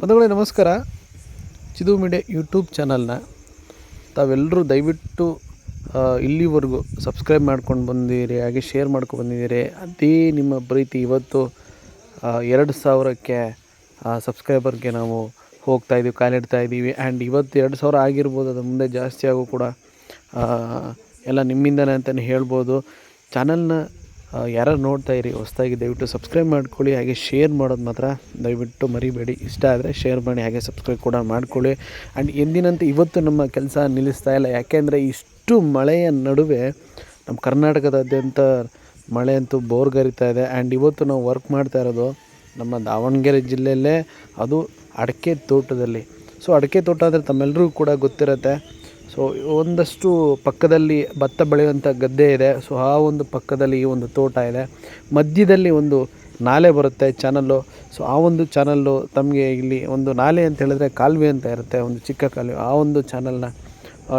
ಬಂಧುಗಳೇ, ನಮಸ್ಕಾರ. Chidu media YouTube ಚಾನಲ್ನ ತಾವೆಲ್ಲರೂ ದಯವಿಟ್ಟು ಇಲ್ಲಿವರೆಗೂ ಸಬ್ಸ್ಕ್ರೈಬ್ ಮಾಡ್ಕೊಂಡು ಬಂದಿದ್ದೀರಿ ಹಾಗೆ ಶೇರ್ ಮಾಡ್ಕೊಂಡು ಬಂದಿದ್ದೀರಿ, ಅದೇ ನಿಮ್ಮ ಪ್ರೀತಿ. ಇವತ್ತು ಎರಡು ಸಾವಿರಕ್ಕೆ ಸಬ್ಸ್ಕ್ರೈಬರ್ಗೆ ನಾವು ಹೋಗ್ತಾ ಇದ್ದೀವಿ ಕಾಲಿಡ್ತಾ ಇದ್ದೀವಿ. ಆ್ಯಂಡ್ ಇವತ್ತು ಎರಡು ಸಾವಿರ ಆಗಿರ್ಬೋದು, ಅದು ಮುಂದೆ ಜಾಸ್ತಿ ಆಗೋ ಕೂಡ ಎಲ್ಲ ನಿಮ್ಮಿಂದನೇ ಅಂತಲೇ ಹೇಳ್ಬೋದು. ಚಾನಲ್ನ ಯಾರು ನೋಡ್ತಾ ಇರಿ, ಹೊಸ್ದಾಗಿ ದಯವಿಟ್ಟು ಸಬ್ಸ್ಕ್ರೈಬ್ ಮಾಡ್ಕೊಳ್ಳಿ, ಹಾಗೆ ಶೇರ್ ಮಾಡೋದು ಮಾತ್ರ ದಯವಿಟ್ಟು ಮರಿಬೇಡಿ. ಇಷ್ಟ ಆದರೆ ಶೇರ್ ಮಾಡಿ, ಹಾಗೆ ಸಬ್ಸ್ಕ್ರೈಬ್ ಕೂಡ ಮಾಡ್ಕೊಳ್ಳಿ. ಆ್ಯಂಡ್ ಎಂದಿನಂತೆ ಇವತ್ತು ನಮ್ಮ ಕೆಲಸ ನಿಲ್ಲಿಸ್ತಾ ಇಲ್ಲ. ಯಾಕೆಂದರೆ ಇಷ್ಟು ಮಳೆಯ ನಡುವೆ ನಮ್ಮ ಕರ್ನಾಟಕದಾದ್ಯಂತ ಮಳೆ ಅಂತೂ ಬೋರ್ಗರಿತಾ ಇದೆ. ಆ್ಯಂಡ್ ಇವತ್ತು ನಾವು ವರ್ಕ್ ಮಾಡ್ತಾ ಇರೋದು ನಮ್ಮ ದಾವಣಗೆರೆ ಜಿಲ್ಲೆಯಲ್ಲೇ. ಅದು ಅಡಿಕೆ ತೋಟದಲ್ಲಿ. ಸೊ ಅಡಿಕೆ ತೋಟ ಅಂದರೆ ತಮ್ಮೆಲ್ಲರಿಗೂ ಕೂಡ ಗೊತ್ತಿರುತ್ತೆ. ಸೊ ಒಂದಷ್ಟು ಪಕ್ಕದಲ್ಲಿ ಭತ್ತ ಬೆಳೆಯುವಂಥ ಗದ್ದೆ ಇದೆ. ಸೊ ಆ ಒಂದು ಪಕ್ಕದಲ್ಲಿ ಈ ಒಂದು ತೋಟ ಇದೆ. ಮಧ್ಯದಲ್ಲಿ ಒಂದು ನಾಲೆ ಬರುತ್ತೆ ಚಾನಲ್ಲು. ಸೊ ಆ ಒಂದು ಚಾನಲ್ಲು ತಮಗೆ ಇಲ್ಲಿ ಒಂದು ನಾಲೆ ಅಂತ ಹೇಳಿದ್ರೆ ಕಾಲುವೆ ಅಂತ ಇರುತ್ತೆ, ಒಂದು ಚಿಕ್ಕ ಕಾಲುವೆ. ಆ ಒಂದು ಚಾನಲ್ನ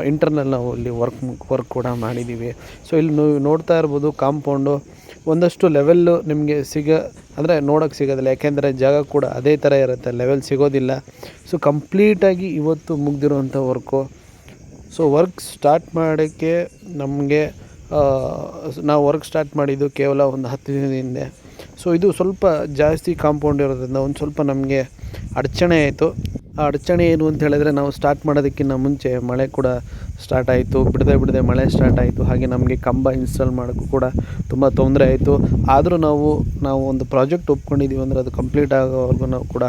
ಇಂಟರ್ನಲ್ ನಾವು ಇಲ್ಲಿ ವರ್ಕ್ ವರ್ಕ್ ಕೂಡ ಮಾಡಿದ್ದೀವಿ ಸೊ ಇಲ್ಲಿ ನೀವು ನೋಡ್ತಾ ಇರ್ಬೋದು ಕಾಂಪೌಂಡು ಒಂದಷ್ಟು ಲೆವೆಲ್ಲು ನಿಮಗೆ ಸಿಗ, ಅಂದರೆ ನೋಡೋಕ್ಕೆ ಸಿಗೋದಿಲ್ಲ. ಯಾಕೆಂದರೆ ಜಾಗ ಕೂಡ ಅದೇ ಥರ ಇರುತ್ತೆ. ಲೆವೆಲ್ ಸಿಗೋದಿಲ್ಲ. ಸೊ ಕಂಪ್ಲೀಟಾಗಿ ಇವತ್ತು ಮುಗ್ದಿರುವಂಥ ವರ್ಕು ಸೊ ವರ್ಕ್ ಸ್ಟಾರ್ಟ್ ಮಾಡೋಕ್ಕೆ ನಮಗೆ ನಾವು ವರ್ಕ್ ಸ್ಟಾರ್ಟ್ ಮಾಡಿದ್ದು ಕೇವಲ ಒಂದು ಹತ್ತು ದಿನದ ಹಿಂದೆ. ಸೊ ಇದು ಸ್ವಲ್ಪ ಜಾಸ್ತಿ ಕಾಂಪೌಂಡ್ ಇರೋದ್ರಿಂದ ಒಂದು ಸ್ವಲ್ಪ ನಮಗೆ ಅಡಚಣೆ ಆಯಿತು. ಆ ಅಡಚಣೆ ಏನು ಅಂತ ಹೇಳಿದ್ರೆ ನಾವು ಸ್ಟಾರ್ಟ್ ಮಾಡೋದಕ್ಕಿಂತ ಮುಂಚೆ ಮಳೆ ಕೂಡ ಸ್ಟಾರ್ಟ್ ಆಯಿತು, ಬಿಡದೆ ಬಿಡದೆ ಮಳೆ ಸ್ಟಾರ್ಟ್ ಆಯಿತು, ಹಾಗೆ ನಮಗೆ ಕಂಬ ಇನ್ಸ್ಟಾಲ್ ಮಾಡೋಕ್ಕೂ ಕೂಡ ತುಂಬ ತೊಂದರೆ ಆಯಿತು. ಆದರೂ ನಾವು ನಾವು ಒಂದು ಪ್ರಾಜೆಕ್ಟ್ ಒಪ್ಕೊಂಡಿದ್ದೀವಿ ಅಂದರೆ ಅದು ಕಂಪ್ಲೀಟ್ ಆಗೋವರೆಗೂ ನಾವು ಕೂಡ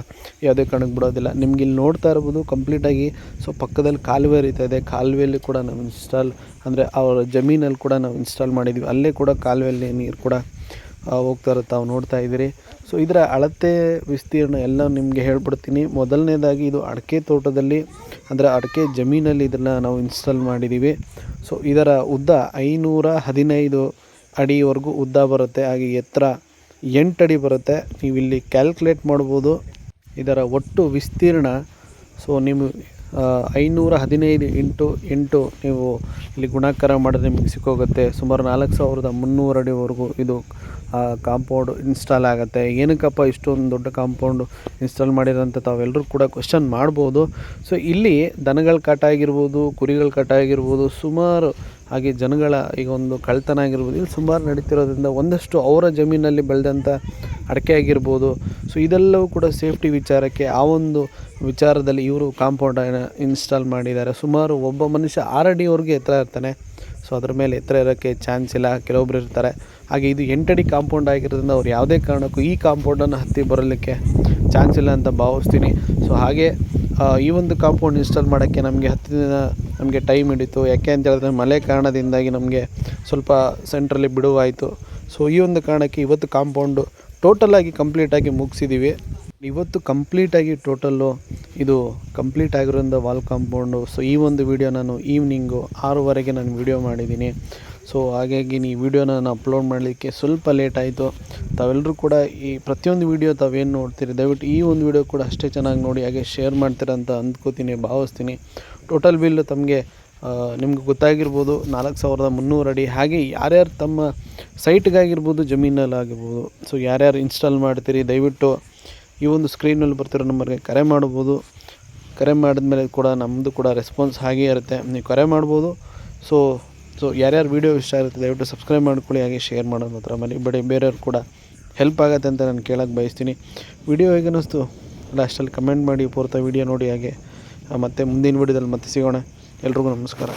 ಯಾವುದೇ ಕಾರಣಕ್ಕೆ ಬಿಡೋದಿಲ್ಲ. ನಿಮ್ಗೆ ಇಲ್ಲಿ ನೋಡ್ತಾ ಇರ್ಬೋದು ಕಂಪ್ಲೀಟಾಗಿ ಸೊ ಪಕ್ಕದಲ್ಲಿ ಕಾಲುವೆ ರೀತಾ ಇದೆ. ಕಾಲುವೆಯಲ್ಲಿ ಕೂಡ ನಾವು ಇನ್ಸ್ಟಾಲ್ ಅಂದರೆ ಅವರ ಜಮೀನಲ್ಲಿ ಕೂಡ ನಾವು ಇನ್ಸ್ಟಾಲ್ ಮಾಡಿದ್ದೀವಿ ಅಲ್ಲೇ ಕೂಡ ಕಾಲುವೆಯಲ್ಲಿ ನೀರು ಕೂಡ ಹೋಗ್ತಾ ಇರುತ್ತೆ. ತಾವು ನೋಡ್ತಾ ಇದ್ದೀರಿ. ಸೊ ಇದರ ಅಳತೆ ವಿಸ್ತೀರ್ಣ ಎಲ್ಲ ನಿಮಗೆ ಹೇಳ್ಬಿಡ್ತೀನಿ. ಮೊದಲನೇದಾಗಿ ಇದು ಅಡಿಕೆ ತೋಟದಲ್ಲಿ ಅಂದರೆ ಅಡಿಕೆ ಜಮೀನಲ್ಲಿ ಇದನ್ನು ನಾವು ಇನ್ಸ್ಟಾಲ್ ಮಾಡಿದ್ದೀವಿ ಸೊ ಇದರ ಉದ್ದ ಐನೂರ ಹದಿನೈದು ಅಡಿವರೆಗೂ ಉದ್ದ ಬರುತ್ತೆ. ಹಾಗೆ ಎತ್ತರ ಎಂಟು ಅಡಿ ಬರುತ್ತೆ. ನೀವು ಇಲ್ಲಿ ಕ್ಯಾಲ್ಕುಲೇಟ್ ಮಾಡ್ಬೋದು. ಇದರ ಒಟ್ಟು ವಿಸ್ತೀರ್ಣ ಸೊ ಆ, ಐನೂರ ಹದಿನೈದು ಇಂಟು ಎಂಟು ನೀವು ಇಲ್ಲಿ ಗುಣಾಕಾರ ಮಾಡಿದ್ರೆ ನಿಮಗೆ ಸಿಕ್ಕೋಗುತ್ತೆ. ಸುಮಾರು ನಾಲ್ಕು ಸಾವಿರದ ಮುನ್ನೂರು ಅಡಿವರೆಗೂ ಇದು ಕಾಂಪೌಂಡ್ ಇನ್ಸ್ಟಾಲ್ ಆಗುತ್ತೆ. ಏನಕ್ಕಪ್ಪ ಇಷ್ಟೊಂದು ದೊಡ್ಡ ಕಾಂಪೌಂಡು ಇನ್ಸ್ಟಾಲ್ ಮಾಡಿರೋಂಥ ತಾವೆಲ್ಲರೂ ಕೂಡ ಕ್ವಶನ್ ಮಾಡ್ಬೋದು. ಸೊ, ಇಲ್ಲಿ ದನಗಳ ಕಾಟ ಆಗಿರ್ಬೋದು, ಕುರಿಗಳ ಕಾಟ ಆಗಿರ್ಬೋದು, ಸುಮಾರು ಹಾಗೆ ಜನಗಳ ಈಗ ಒಂದು ಕಳ್ತನ ಆಗಿರ್ಬೋದು, ಇಲ್ಲಿ ಸುಮಾರು ನಡೀತಿರೋದ್ರಿಂದ ಒಂದಷ್ಟು ಅವರ ಜಮೀನಲ್ಲಿ ಬೆಳೆದಂಥ ಅಡಿಕೆ ಆಗಿರ್ಬೋದು. ಸೊ ಇದೆಲ್ಲವೂ ಕೂಡ ಸೇಫ್ಟಿ ವಿಚಾರಕ್ಕೆ ಆ ಒಂದು ವಿಚಾರದಲ್ಲಿ ಇವರು ಕಾಂಪೌಂಡನ್ನು ಇನ್ಸ್ಟಾಲ್ ಮಾಡಿದ್ದಾರೆ. ಸುಮಾರು ಒಬ್ಬ ಮನುಷ್ಯ ಆರು ಅಡಿವರೆಗೆ ಎತ್ತರ ಇರ್ತಾನೆ. ಸೊ ಅದ್ರ ಮೇಲೆ ಎತ್ತರ ಇರೋಕ್ಕೆ ಚಾನ್ಸ್ ಇಲ್ಲ. ಕೆಲವೊಬ್ರು ಇರ್ತಾರೆ. ಹಾಗೆ ಇದು ಎಂಟಡಿ ಕಾಂಪೌಂಡ್ ಆಗಿರೋದ್ರಿಂದ ಅವ್ರು ಯಾವುದೇ ಕಾರಣಕ್ಕೂ ಈ ಕಾಂಪೌಂಡನ್ನು ಹತ್ತಿ ಬರಲಿಕ್ಕೆ ಚಾನ್ಸ್ ಇಲ್ಲ ಅಂತ ಭಾವಿಸ್ತೀನಿ. ಸೊ ಹಾಗೆ ಈ ಒಂದು ಕಾಂಪೌಂಡ್ ಇನ್ಸ್ಟಾಲ್ ಮಾಡೋಕ್ಕೆ ನಮಗೆ ಹತ್ತು ದಿನ ನಮಗೆ ಟೈಮ್ ಹಿಡಿತು. ಯಾಕೆ ಅಂತ ಹೇಳಿದ್ರೆ ಮಳೆ ಕಾರಣದಿಂದಾಗಿ ನಮಗೆ ಸ್ವಲ್ಪ ಸೆಂಟ್ರಲ್ಲಿ ಬಿಡುವಾಯಿತು. ಸೊ ಈ ಒಂದು ಕಾರಣಕ್ಕೆ ಇವತ್ತು ಕಾಂಪೌಂಡು ಟೋಟಲಾಗಿ ಕಂಪ್ಲೀಟಾಗಿ ಮುಗಿಸಿದ್ದೀವಿ ಇವತ್ತು ಕಂಪ್ಲೀಟಾಗಿ ಟೋಟಲ್ಲು ಇದು ಕಂಪ್ಲೀಟ್ ಆಗಿರೋದ್ರಿಂದ ವಾಲ್ ಕಾಂಪೌಂಡು ಸೊ ಈ ಒಂದು ವಿಡಿಯೋ ನಾನು ಈವ್ನಿಂಗು ಆರೂವರೆಗೆ ನಾನು ವಿಡಿಯೋ ಮಾಡಿದ್ದೀನಿ. ಸೊ ಹಾಗಾಗಿ ಈ ವಿಡಿಯೋನ ನಾನು ಅಪ್ಲೋಡ್ ಮಾಡಲಿಕ್ಕೆ ಸ್ವಲ್ಪ ಲೇಟ್ ಆಯಿತು. ತಾವೆಲ್ಲರೂ ಕೂಡ ಈ ಪ್ರತಿಯೊಂದು ವಿಡಿಯೋ ತಾವೇನು ನೋಡ್ತೀರಿ, ದಯವಿಟ್ಟು ಈ ಒಂದು ವಿಡಿಯೋ ಕೂಡ ಅಷ್ಟೇ ಚೆನ್ನಾಗಿ ನೋಡಿ, ಹಾಗೆ ಶೇರ್ ಮಾಡ್ತೀರಂತ ಅಂತ ಅಂದ್ಕೋತೀನಿ, ಭಾವಿಸ್ತೀನಿ. ಟೋಟಲ್ ಬಿಲ್ ತಮಗೆ ನಿಮ್ಗೆ ಗೊತ್ತಾಗಿರ್ಬೋದು ನಾಲ್ಕು ಸಾವಿರದ ಮುನ್ನೂರು ಅಡಿ. ಹಾಗೆ ಯಾರ್ಯಾರು ತಮ್ಮ ಸೈಟ್ಗಾಗಿರ್ಬೋದು, ಜಮೀನಲ್ಲಾಗಿರ್ಬೋದು. ಸೊ ಯಾರ್ಯಾರು ಇನ್ಸ್ಟಾಲ್ ಮಾಡ್ತೀರಿ, ದಯವಿಟ್ಟು ಈ ಒಂದು ಸ್ಕ್ರೀನಲ್ಲಿ ಬರ್ತಿರೋ ನಂಬರ್ಗೆ ಕರೆ ಮಾಡ್ಬೋದು. ಕರೆ ಮಾಡಿದ್ಮೇಲೆ ಕೂಡ ನಮ್ಮದು ಕೂಡ ರೆಸ್ಪಾನ್ಸ್ ಹಾಗೇ ಇರುತ್ತೆ. ನೀವು ಕರೆ ಮಾಡ್ಬೋದು. ಸೊ ಸೊ ಯಾರ್ಯಾರು ವೀಡಿಯೋ ಇಷ್ಟ ಆಗುತ್ತೆ, ದಯವಿಟ್ಟು ಸಬ್ಸ್ಕ್ರೈಬ್ ಮಾಡ್ಕೊಳ್ಳಿ, ಹಾಗೆ ಶೇರ್ ಮಾಡೋದು ಮಾತ್ರ ಮರಿಬೇಡಿ ಬೇರೆಯವ್ರು ಕೂಡ ಹೆಲ್ಪ್ ಆಗುತ್ತೆ ಅಂತ ನಾನು ಕೇಳೋಕ್ಕೆ ಬಯಸ್ತೀನಿ. ವಿಡಿಯೋ ಹೇಗೆ ಅನ್ನಿಸ್ತು? ಲಾಸ್ಟಲ್ಲಿ ಕಮೆಂಟ್ ಮಾಡಿ, ಪೂರ್ತ ವಿಡಿಯೋ ನೋಡಿ, ಹಾಗೆ ಮತ್ತೆ ಮುಂದಿನ ವಿಡಿಯೋದಲ್ಲಿ ಮತ್ತೆ ಸಿಗೋಣ. ಎಲ್ರಿಗೂ ನಮಸ್ಕಾರ.